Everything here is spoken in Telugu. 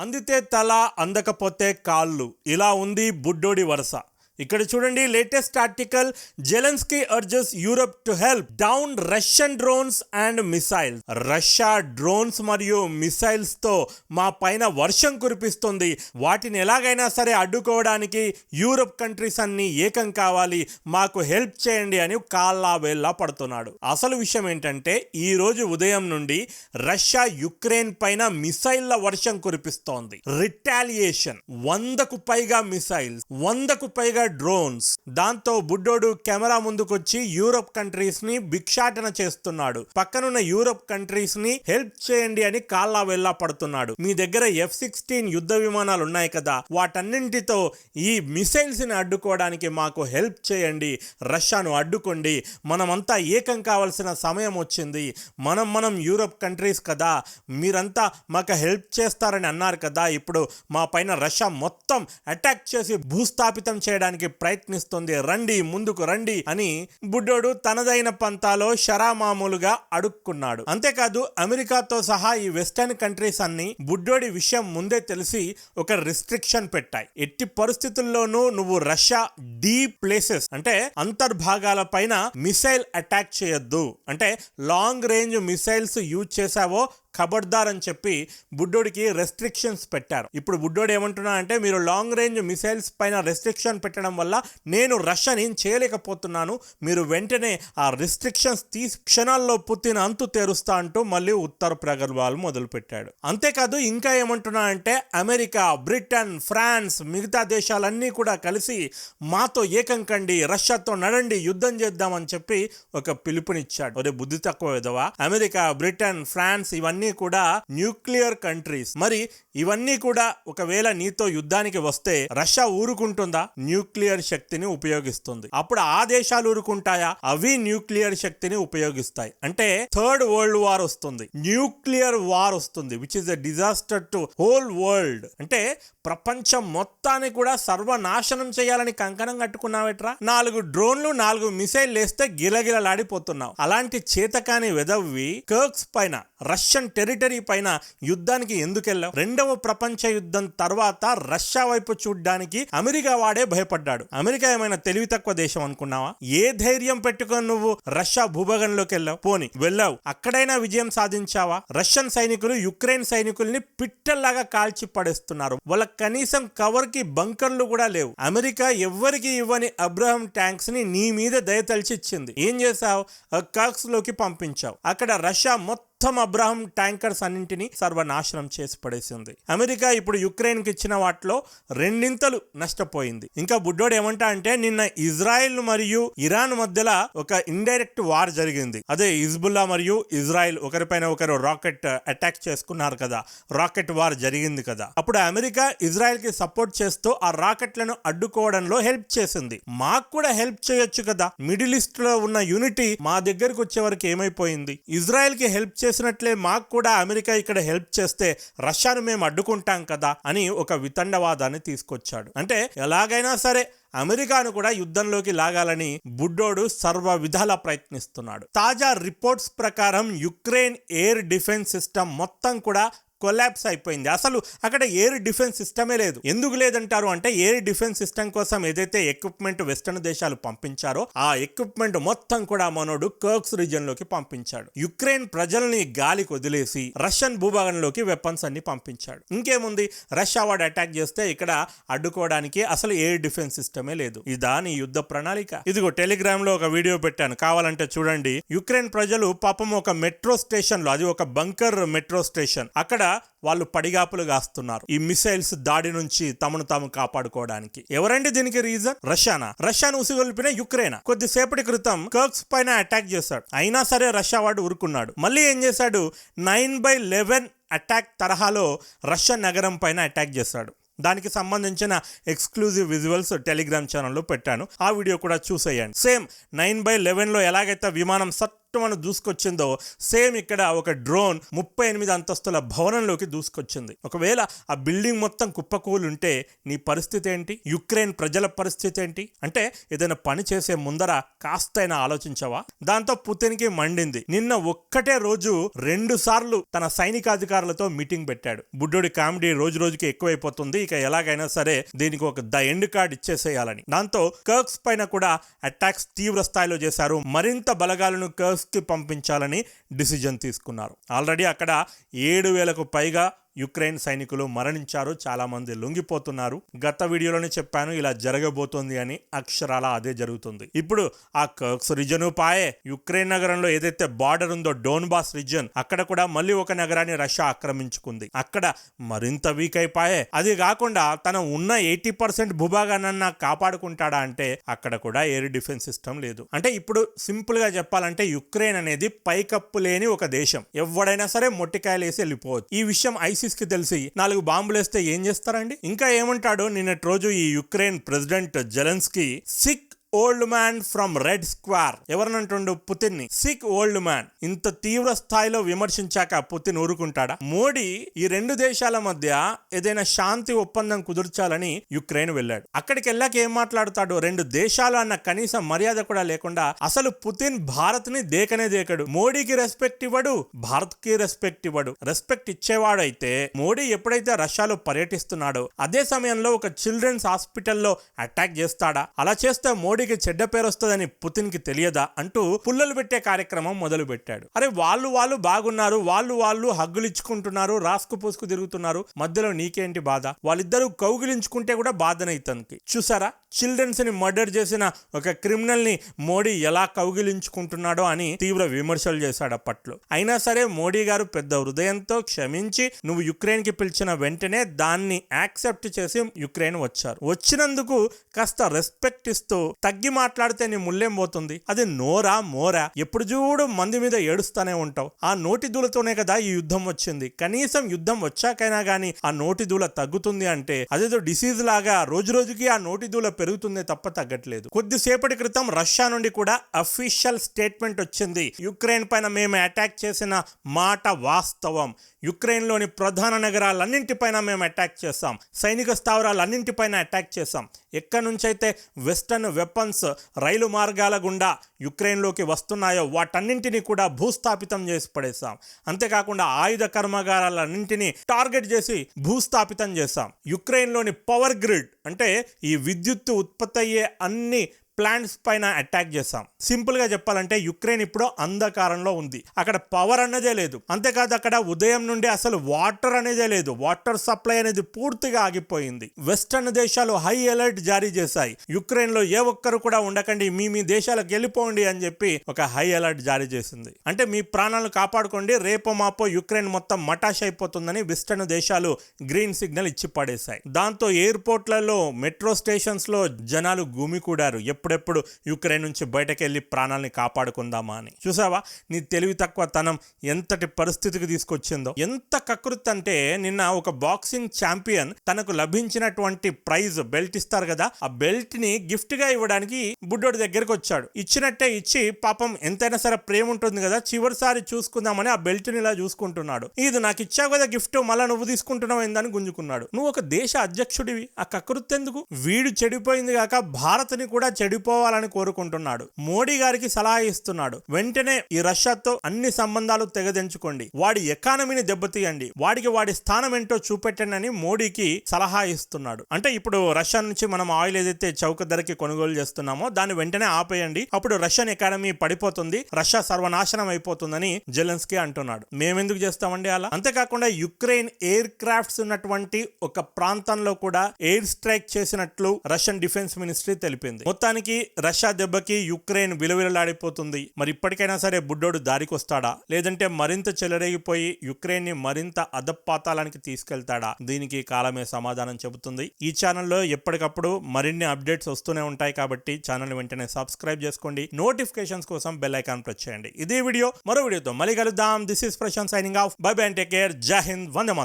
అందితే తల అందకపోతే కాళ్ళు. ఇలా ఉంది బుడ్డోడి వరుస. ఇక్కడ చూడండి latest article Zelensky urges Europe to help down Russian drones and missiles. Russia drones మరియు మిసైల్స్తో మా పైన వర్షం కురిపిస్తుంది. వాటిని ఎలాగైనా సరే అడ్డుకోవడానికి యూరప్ కంట్రీస్ అన్ని ఏకం కావాలి. మాకు హెల్ప్ చేయండి అని కాల్లా వేళ్ళ పడుతున్నాడు. అసలు విషయం ఏంటంటే ఈ రోజు ఉదయం నుండి రష్యా యుక్రెయిన్ పైన మిసైల్ల వర్షం కురిపిస్తోంది. రిటాలియేషన్. వందకు పైగా మిసైల్స్ వందకు పైగా డ్రోన్స్ దాంతో బుడ్డోడు కెమెరా ముందుకొచ్చి యూరప్ కంట్రీస్ని భిక్షాటన చేస్తున్నాడు. పక్కనున్న యూరప్ కంట్రీస్ని హెల్ప్ చేయండి అని కాళ్ళ వెళ్ళా పడుతున్నాడు. మీ దగ్గర ఎఫ్ సిక్స్టీన్ యుద్ధ విమానాలు ఉన్నాయి కదా వాటన్నింటితో ఈ మిసైల్స్ని అడ్డుకోవడానికి మాకు హెల్ప్ చేయండి. రష్యాను అడ్డుకోండి. మనమంతా ఏకం కావాల్సిన సమయం వచ్చింది. మనం మనం యూరోప్ కంట్రీస్ కదా మీరంతా మాకు హెల్ప్ చేస్తారని అన్నారు కదా ఇప్పుడు మా పైన రష్యా మొత్తం అటాక్ చేసి భూస్థాపితం చేయడానికి ప్రయత్నిస్తుంది. రండి ముందుకు రండి అని బుడ్డోడు తనదైన పంతాలో షరామామూలుగా అడుక్కున్నాడు. అంతేకాదు అమెరికాతో సహా ఈ వెస్టర్న్ కంట్రీస్ అన్ని బుడ్డోడి విషయం ముందే తెలిసి ఒక రిస్ట్రిక్షన్ పెట్టాయి. ఎట్టి పరిస్థితుల్లోనూ నువ్వు రష్యా డీప్ ప్లేసెస్ అంటే అంతర్భాగాల పైన మిసైల్ అటాక్ చేయొద్దు. అంటే లాంగ్ రేంజ్ మిసైల్స్ యూజ్ చేశావో ఖబర్దార్ అని చెప్పి బుడ్డోడికి రెస్ట్రిక్షన్స్ పెట్టారు. ఇప్పుడు బుడ్డోడు ఏమంటున్నా అంటే మీరు లాంగ్ రేంజ్ మిసైల్స్ పైన రెస్ట్రిక్షన్ పెట్టడం వల్ల నేను రష్యాని చేయలేకపోతున్నాను మీరు వెంటనే ఆ రెస్ట్రిక్షన్స్ తీసి క్షణాల్లో పుత్తిన అంతు తెరుస్తా అంటూ మళ్ళీ ఉత్తర ప్రగల్భాలు మొదలుపెట్టాడు. అంతేకాదు ఇంకా ఏమంటున్నా అంటే అమెరికా బ్రిటన్ ఫ్రాన్స్ మిగతా దేశాలన్నీ కూడా కలిసి మాతో ఏకం కండి రష్యాతో నడండి యుద్ధం చేద్దామని చెప్పి ఒక పిలుపునిచ్చాడు. అదే బుద్ధి తక్కువ విధవా? అమెరికా బ్రిటన్ ఫ్రాన్స్ ఇవన్నీ కూడా న్యూక్లియర్ కంట్రీస్. మరి ఇవన్నీ కూడా ఒకవేళ నీతో యుద్ధానికి వస్తే రష్యా ఊరుకుంటుందా? న్యూక్లియర్ శక్తిని ఉపయోగిస్తుంది. అప్పుడు ఆ దేశాలు ఊరుకుంటాయా? అవి న్యూక్లియర్ శక్తిని ఉపయోగిస్తాయి. అంటే థర్డ్ వరల్డ్ వార్ వస్తుంది. న్యూక్లియర్ వార్ వస్తుంది which is a disaster to whole world అంటే ప్రపంచం మొత్తాన్ని కూడా సర్వనాశనం చేయాలని కంకణం కట్టుకున్నావేట్రా? నాలుగు డ్రోన్లు నాలుగు మిసైల్ వేస్తే గిలగిలలాడిపోతున్నావు. అలాంటి చేతకాని వెదవ్వి కర్క్స్ పైన రష్యన్ టెరిటరీ పైన యుద్ధానికి ఎందుకు వెళ్ళావు రెండవ ప్రపంచ యుద్ధం తర్వాత రష్యా వైపు చూడ్డానికి అమెరికా వాడే భయపడ్డాడు. అమెరికా ఏమైనా తెలివి తక్కువ దేశం అనుకున్నావా? ఏ ధైర్యం పెట్టుకొని నువ్వు రష్యా భూభాగంలోకి వెళ్ళావు? పోని వెళ్ళావు. అక్కడైనా విజయం సాధించావా? రష్యన్ సైనికులు యుక్రెయిన్ సైనికుల్ని పిట్టల్లాగా కాల్చి పడేస్తున్నారు. వాళ్ళ కనీసం కవర్కి బంకర్లు కూడా లేవు. అమెరికా ఎవ్వరికి ఇవ్వని అబ్రహం ట్యాంక్స్ని నీ మీద దయతలిచి ఇచ్చింది ఏం చేశావు? కర్క్స్లోకి పంపించావు. అక్కడ రష్యా మొత్తం మొత్తం అబ్రాహం ట్యాంకర్స్ అన్నింటినీ సర్వనాశనం చేసి పడేసింది అమెరికా ఇప్పుడు యుక్రెయిన్కి ఇచ్చిన వాటిలో రెండింతలు నష్టపోయింది. ఇంకా బుడ్డోడు ఏమంటా అంటే నిన్న ఇజ్రాయెల్ మరియు ఇరాన్ మధ్యలో ఒక ఇండైరెక్ట్ వార్ జరిగింది. అదే హిజ్బుల్లా మరియు ఇజ్రాయెల్ ఒకరిపైన ఒకరు రాకెట్ అటాక్ చేసుకున్నారు కదా. రాకెట్ వార్ జరిగింది కదా. అప్పుడు అమెరికా ఇజ్రాయెల్కి సపోర్ట్ చేస్తూ ఆ రాకెట్లను అడ్డుకోవడంలో హెల్ప్ చేసింది. మాకు కూడా హెల్ప్ చేయొచ్చు కదా. మిడిల్ ఈస్ట్లో ఉన్న యూనిటీ మా దగ్గరకు వచ్చే వరకు ఏమైపోయింది? ఇజ్రాయెల్కి హెల్ప్ చేసినట్లే మాకు కూడా అమెరికా ఇక్కడ హెల్ప్ చేస్తే రష్యాను మేము అడ్డుకుంటాం కదా అని ఒక వితండవాదాన్ని తీసుకొచ్చాడు. అంటే ఎలాగైనా సరే అమెరికాను కూడా యుద్ధంలోకి లాగాలని బుడ్డోడు సర్వ విధాల ప్రయత్నిస్తున్నాడు. తాజా రిపోర్ట్స్ ప్రకారం యుక్రెయిన్ ఎయిర్ డిఫెన్స్ సిస్టమ్ మొత్తం కూడా కొలాప్స్ అయిపోయింది. అసలు అక్కడ ఎయిర్ డిఫెన్స్ సిస్టమే లేదు. ఎందుకు లేదంటారు అంటే ఎయిర్ డిఫెన్స్ సిస్టమ్ కోసం ఏదైతే ఎక్విప్మెంట్ వెస్టర్న్ దేశాలు పంపించారో ఆ ఎక్విప్మెంట్ మొత్తం కూడా మనోడు కర్క్స్ రీజియన్లోకి పంపించాడు. యుక్రెయిన్ ప్రజల్ని గాలికి వదిలేసి రష్యన్ భూభాగంలోకి వెపన్స్ అన్ని పంపించాడు. ఇంకేముంది? రష్యా వాడు అటాక్ చేస్తే ఇక్కడ అడ్డుకోవడానికి అసలు ఎయిర్ డిఫెన్స్ సిస్టమే లేదు. ఇదాని యుద్ధ ప్రణాళిక. ఇదిగో టెలిగ్రామ్లో ఒక వీడియో పెట్టాను. కావాలంటే చూడండి. యుక్రెయిన్ ప్రజలు పాపం ఒక మెట్రో స్టేషన్లో అది ఒక బంకర్ మెట్రో స్టేషన్. అక్కడ వాళ్ళు పడిగాపులు కాస్తున్నారు ఈ మిసైల్స్ దాడి నుంచి తమను తాము కాపాడుకోవడానికి. ఎవరండి దీనికి రీజన్? రష్యానా? రష్యాను ఉసిగొల్పిన యుక్రెయిన్? కొద్దిసేపటి క్రితం కర్క్స్ పైన అటాక్ చేశాడు. అయినా సరే రష్యా వాడు ఊరుకున్నాడు. మళ్ళీ ఏం చేశాడు? నైన్ బై లెవెన్ అటాక్ తరహాలో రష్యా నగరం పైన అటాక్ చేశాడు. దానికి సంబంధించిన ఎక్స్క్లూజివ్ విజువల్స్ టెలిగ్రామ్ ఛానల్లో పెట్టాను. ఆ వీడియో కూడా చూసేయండి. సేమ్ నైన్ బై లెవెన్లో ఎలాగైతే విమానం సట్ మనం దూసుకొచ్చిందో సేమ్ ఇక్కడ ఒక డ్రోన్ ముప్పై ఎనిమిది అంతస్తుల భవనంలోకి దూసుకొచ్చింది. ఒకవేళ ఆ బిల్డింగ్ మొత్తం కుప్పకూలుంటే నీ పరిస్థితి ఏంటి? యుక్రెయిన్ ప్రజల పరిస్థితి ఏంటి? అంటే ఏదైనా పని చేసే ముందర కాస్తైనా ఆలోచించవా? దాంతో పుతిన్కి మండింది. నిన్న ఒక్కటే రోజు రెండు సార్లు తన సైనికాధికారులతో మీటింగ్ పెట్టాడు. బుడ్డోడి కామెడీ రోజు రోజుకి ఎక్కువైపోతుంది. ఇక ఎలాగైనా సరే దీనికి ఒక ద ఎండ్ కార్డ్ ఇచ్చేసేయాలని. దాంతో కర్క్స్ పైన కూడా అటాక్స్ తీవ్ర స్థాయిలో చేశారు. మరింత బలగాలను కర్క్స్ కి పంపించాలని డిసిజన్ తీసుకున్నారు. ఆల్రెడీ అక్కడ ఏడు వేలకు పైగా యుక్రెయిన్ సైనికులు మరణించారు చాలా మంది లొంగిపోతున్నారు. గత వీడియోలోనే చెప్పాను ఇలా జరగబోతోంది అని అక్షరాల అదే జరుగుతుంది. ఇప్పుడు ఆ కర్క్స్ రిజన్ పాయే యుక్రెయిన్ నగరంలో ఏదైతే బార్డర్ ఉందో డోన్బాస్ రిజన్ అక్కడ కూడా మళ్ళీ ఒక నగరాన్ని రష్యా ఆక్రమించుకుంది. అక్కడ మరింత వీక్ అయిపోయే. అది కాకుండా తన ఉన్న ఎయిటీ పర్సెంట్ భూభాగానన్నా కాపాడుకుంటాడా అంటే అక్కడ కూడా ఎయిర్ డిఫెన్స్ సిస్టమ్ లేదు. అంటే ఇప్పుడు సింపుల్గా చెప్పాలంటే యుక్రెయిన్ అనేది పైకప్పు లేని ఒక దేశం. ఎవడైనా సరే మొట్టికాయలు వేసి వెళ్ళిపోవచ్చు. ఈ విషయం ఐసిస్ కి తెలిసి నాలుగు బాంబులేస్తే ఏం చేస్తారండి? ఇంకా ఏమంటాడు? నిన్నటి రోజు ఈ Ukraine president Zelensky sick old man from Red Square. ఎవరినంటుండు పుతిన్ని సిక్ ఓల్డ్ మ్యాన్. ఇంత తీవ్ర స్థాయిలో విమర్శించాక పుతిన్ ఊరుకుంటాడా? మోడీ ఈ రెండు దేశాల మధ్య ఏదైనా శాంతి ఒప్పందం కుదుర్చాలని యుక్రెయిన్ వెళ్ళాడు. అక్కడికి వెళ్ళాక ఏం మాట్లాడుతాడు? రెండు దేశాలు అన్న కనీస మర్యాద కూడా లేకుండా అసలు పుతిన్ భారత్ని దేకనే దేకడు. మోడీకి రెస్పెక్ట్ ఇవ్వడు భారత్కి రెస్పెక్ట్ ఇవ్వడు. రెస్పెక్ట్ ఇచ్చేవాడైతే మోడీ ఎప్పుడైతే రష్యాలో పర్యటిస్తున్నాడో అదే సమయంలో ఒక చిల్డ్రన్స్ హాస్పిటల్లో అటాక్ చేస్తాడా? అలా చేస్తే మోడీ మోడీకి చెడ్డ పేరు వస్తుందని పుతిన్కి తెలియదా అంటూ పుల్లలు పెట్టే కార్యక్రమం మొదలు పెట్టాడు అరే వాళ్ళు వాళ్ళు బాగున్నారు వాళ్ళు వాళ్ళు హగ్గులు ఇచ్చుకుంటున్నారు రాసుకు పూసుకు తిరుగుతున్నారు మధ్యలో నీకేంటి బాధ? వాళ్ళిద్దరూ కౌగిలించుకుంటే కూడా బాధనే ఇతనికి. చూసారా? చిల్డ్రన్స్ని మర్డర్ చేసిన ఒక క్రిమినల్ని మోడీ ఎలా కౌగిలించుకుంటున్నాడో అని తీవ్ర విమర్శలు చేశాడు అప్పట్లో. అయినా సరే మోడీ గారు పెద్ద హృదయంతో క్షమించి నువ్వు యుక్రెయిన్కి పిలిచిన వెంటనే దాన్ని యాక్సెప్ట్ చేసి యుక్రెయిన్ వచ్చారు. వచ్చినందుకు కాస్త రెస్పెక్ట్ ఇస్తూ తగ్గి మాట్లాడితే నీ ముళ్ళేం పోతుంది? అది నోరా మోరా? ఎప్పుడు చూడు మంది మీద ఏడుస్తూనే ఉంటావు. ఆ నోటి దూలతోనే కదా ఈ యుద్ధం వచ్చింది. కనీసం యుద్ధం వచ్చాకైనా కానీ ఆ నోటి దూల తగ్గుతుంది అంటే అదేదో డిసీజ్ లాగా రోజు రోజుకి ఆ నోటి దూల పెరుగుతుందే తప్ప తగ్గట్లేదు. కొద్దిసేపటి క్రితం రష్యా నుండి కూడా అఫీషియల్ స్టేట్మెంట్ వచ్చింది. యుక్రెయిన్ పైన మేము అటాక్ చేసిన మాట వాస్తవం. యుక్రెయిన్లోని ప్రధాన నగరాలన్నింటిపైన మేము అటాక్ చేస్తాం సైనిక స్థావరాలన్నింటిపైన అటాక్ చేస్తాం ఎక్కడి నుంచైతే వెస్టర్న్ వెపన్స్ రైలు మార్గాల గుండా యుక్రెయిన్లోకి వస్తున్నాయో వాటన్నింటినీ కూడా భూస్థాపితం చేసి పడేస్తాం అంతేకాకుండా ఆయుధ కర్మాగారాలన్నింటినీ టార్గెట్ చేసి భూస్థాపితం చేస్తాం యుక్రెయిన్లోని పవర్ గ్రిడ్ అంటే ఈ విద్యుత్ ఉత్పత్తి అయ్యే అన్ని ప్లాంట్స్ పైన అటాక్ చేస్తాం సింపుల్గా చెప్పాలంటే యుక్రెయిన్ ఇప్పుడు అంధకారంలో ఉంది. అక్కడ పవర్ అన్నదే లేదు. అంతేకాదు అక్కడ ఉదయం నుండి అసలు వాటర్ అనేదే లేదు. వాటర్ సప్లై అనేది పూర్తిగా ఆగిపోయింది. వెస్టర్న్ దేశాలు హై అలర్ట్ జారీ చేశాయి. యుక్రెయిన్లో ఏ ఒక్కరు కూడా ఉండకండి. మీ మీ దేశాలకు వెళ్ళిపోండి అని చెప్పి ఒక హై అలర్ట్ జారీ చేసింది. అంటే మీ ప్రాణాలను కాపాడుకోండి. రేపో మాపో యుక్రెయిన్ మొత్తం మటాష్ అయిపోతుందని వెస్టర్న్ దేశాలు గ్రీన్ సిగ్నల్ ఇచ్చి పడేశాయి దాంతో ఎయిర్పోర్ట్లలో మెట్రో స్టేషన్స్లో జనాలు గుమికూడారు. ఎప్పుడెప్పుడు యుక్రెయిన్ నుంచి బయటకెళ్ళి ప్రాణాలని కాపాడుకుందామా అని. చూసావా? నీ తెలివి తక్కువ తనం ఎంతటి పరిస్థితికి తీసుకొచ్చిందో. ఎంత కకృత్ అంటే నిన్న ఒక బాక్సింగ్ ఛాంపియన్ తనకు లభించినటువంటి ప్రైజ్ బెల్ట్ ఇస్తారు కదా ఆ బెల్ట్ని గిఫ్ట్గా ఇవ్వడానికి బుడ్డోడి దగ్గరికి వచ్చాడు. ఇచ్చినట్టే ఇచ్చి పాపం ఎంతైనా సరే ప్రేమ ఉంటుంది కదా చివరిసారి చూసుకుందామని ఆ బెల్ట్ని ఇలా చూసుకుంటున్నాడు. ఇది నాకు ఇచ్చావు కదా గిఫ్ట్ మళ్ళీ నువ్వు తీసుకుంటున్నావు ఏందని గుంజుకున్నాడు. నువ్వు ఒక దేశ అధ్యక్షుడివి ఆ కకృత్ ఎందుకు? వీడు చెడిపోయింది కాక భారత్ని కూడా చెడిపోవాలని కోరుకుంటున్నాడు. మోడీ గారికి సలహా ఇస్తున్నాడు. వెంటనే ఈ రష్యాతో అన్ని సంబంధాలు తెగదెంచుకోండి. వాడి ఎకానమీని దెబ్బతీయండి. వాడికి వాడి స్థానం ఏంటో చూపెట్టండి అని మోడీకి సలహా ఇస్తున్నాడు. అంటే ఇప్పుడు రష్యా నుంచి మనం ఆయిల్ ఏదైతే చౌక ధరకి కొనుగోలు చేస్తున్నామో దాన్ని వెంటనే ఆపేయండి. అప్పుడు రష్యన్ ఎకానమీ పడిపోతుంది. రష్యా సర్వనాశనం అయిపోతుందని జెలెన్స్కీ అంటున్నాడు. మేమెందుకు చేస్తామండి అలా? అంతేకాకుండా యుక్రెయిన్ ఎయిర్ క్రాఫ్ట్స్ ఉన్నటువంటి ఒక ప్రాంతంలో కూడా ఎయిర్ స్ట్రైక్ చేసినట్లు రష్యన్ డిఫెన్స్ మినిస్ట్రీ తెలిపింది. మొత్తానికి రష్యా దెబ్బకి యుక్రెయిన్ విలువిలలాడిపోతుంది. మరి ఇప్పటికైనా సరే బుడ్డోడు దారికి వస్తాడా లేదంటే మరింత చెలరేగిపోయి యుక్రెయిన్ని మరింత అధపాతాలానికి తీసుకెళ్తాడా? దీనికి కాలమే సమాధానం చెబుతుంది. ఈ ఛానల్లో ఎప్పటికప్పుడు మరిన్ని అప్డేట్స్ వస్తూనే ఉంటాయి కాబట్టి ఛానల్ వెంటనే సబ్స్క్రైబ్ చేసుకోండి. నోటిఫికేషన్స్ కోసం బెల్ ఐకాన్ ప్రెస్ చేయండి. ఇదే వీడియో. మరో వీడియోతో మళ్ళీ కలుద్దాం. This is Prashant signing off bye bye and take care జై హింద్ వందే